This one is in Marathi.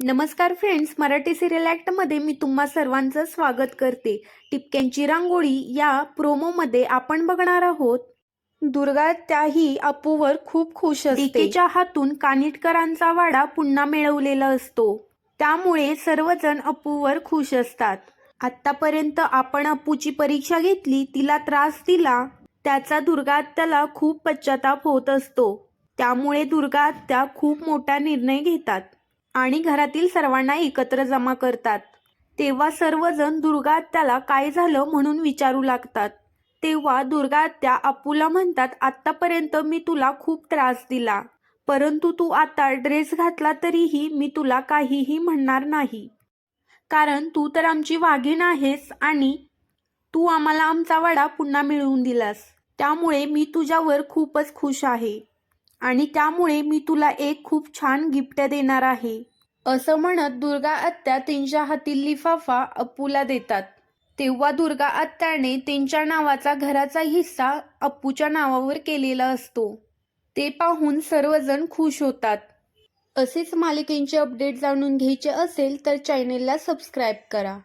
नमस्कार फ्रेंड्स मराठी सिरियल ॲक्टमध्ये मी तुम्हा सर्वांचं स्वागत करते. टिपक्यांची रांगोळी या प्रोमोमध्ये आपण बघणार आहोत. दुर्गा त्याही अपूवर खूप खुश असते. हातून कानिटकरांचा वाडा पुन्हा मिळवलेला असतो. त्यामुळे सर्वजण अपूवर खुश असतात. आतापर्यंत आपण अपूची परीक्षा घेतली तिला त्रास दिला त्याचा दुर्गा त्याला खूप पश्चाताप होत असतो. त्यामुळे दुर्गा त्या खूप मोठा निर्णय घेतात. आणि घरातील सर्वांना एकत्र जमा करतात. तेव्हा सर्वजण दुर्गा आत्याला काय झालं? म्हणून विचारू लागतात. तेव्हा दुर्गा आत्या अपूला म्हणतात आत्तापर्यंत मी तुला खूप त्रास दिला. परंतु तू आता ड्रेस घातला तरीही मी तुला काहीही म्हणणार नाही. कारण तू तर आमची वाघीण आहेस आणि तू आम्हाला आमचा वडा पुन्हा मिळवून दिलास. त्यामुळे मी तुझ्यावर खूपच खुश आहे. आणि त्यामुळे मी तुला एक खूप छान गिफ्ट देणार आहे. असं म्हणत दुर्गा आत्या त्यांच्या हातील लिफाफा अप्पूला देतात. तेव्हा दुर्गा आत्याने त्यांच्या नावाचा घराचा हिस्सा अप्पूच्या नावावर केलेला असतो. ते पाहून सर्वजण खुश होतात. असेच मालिकेंचे अपडेट जाणून घ्यायचे असेल तर चॅनेलला सबस्क्राईब करा.